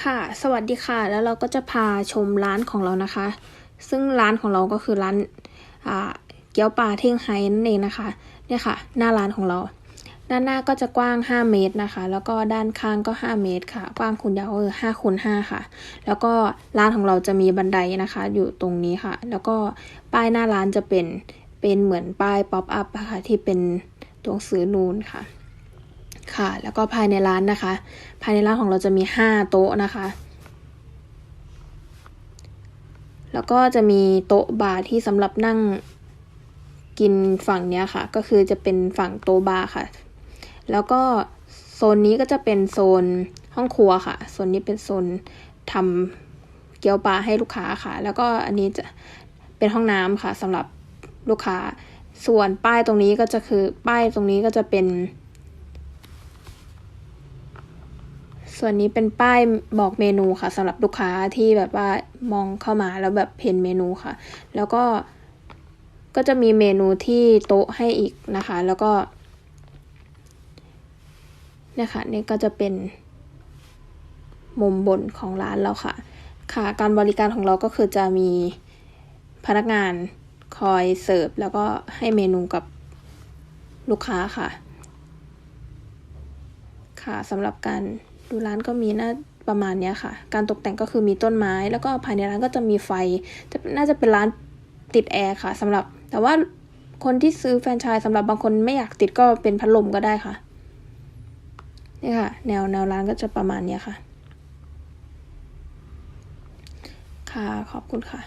ค่ะ สวัสดีค่ะ แล้วเราก็จะพาชมร้านของเรานะคะ ซึ่งร้านของเราก็คือร้านเกี๊ยวปลาเท่งไฮนั่นเองนะคะ เนี่ยค่ะ หน้าร้านของเรา ด้านหน้าก็จะกว้าง 5 เมตรนะคะ แล้วก็ด้านข้างก็ 5 เมตรค่ะ กว้างคูณยาวก็คือ5คูณ5ค่ะ แล้วก็ร้านของเราจะมีบันไดนะคะ อยู่ตรงนี้ค่ะ แล้วก็ป้ายหน้าร้านจะเป็น เป็นเหมือนป้ายป๊อปอัพอะค่ะ ที่เป็นตัวหนังสือนูนค่ะ ค่ะ แล้วก็ภายในร้านนะคะ ภายในร้านของเราจะมี 5 โต๊ะนะคะ แล้วก็จะมีโต๊ะบาร์ที่สำหรับนั่งกินฝั่งเนี้ยค่ะ ก็คือจะเป็นฝั่งโต๊ะบาร์ค่ะ แล้วก็โซนนี้ก็จะเป็นโซนห้องครัวค่ะ โซนนี้เป็นโซนทำเกี๊ยวปลาให้ลูกค้าค่ะ แล้วก็อันนี้จะเป็นห้องน้ำค่ะสำหรับลูกค้า ส่วนป้ายตรงนี้ก็จะคือป้ายตรงนี้ก็จะเป็น ส่วนนี้เป็นป้ายบอกเมนูค่ะสำหรับลูกค้าที่แบบว่ามองเข้ามาแล้วแบบเห็นเมนูค่ะ แล้วก็ก็จะมีเมนูที่โต๊ะให้อีกนะคะ แล้วก็เนี่ยค่ะนี่ก็จะเป็นมุมบนของร้านเราค่ะ ค่ะ การบริการของเราก็คือจะมีพนักงานคอยเสิร์ฟแล้วก็ให้เมนูกับลูกค้าค่ะ ค่ะสำหรับการ ดูร้านก็มีน่าประมาณเนี้ยค่ะ การตกแต่งก็คือมีต้นไม้ แล้วก็ภายในร้านก็จะมีไฟจะน่าจะเป็นร้านติดแอร์ค่ะสำหรับ แต่ว่าคนที่ซื้อแฟรนไชส์สำหรับบางคนไม่อยากติดก็เป็นพัดลมก็ได้ค่ะนี่ค่ะ แนวแนวร้านก็จะประมาณเนี้ยค่ะ ค่ะขอบคุณค่ะ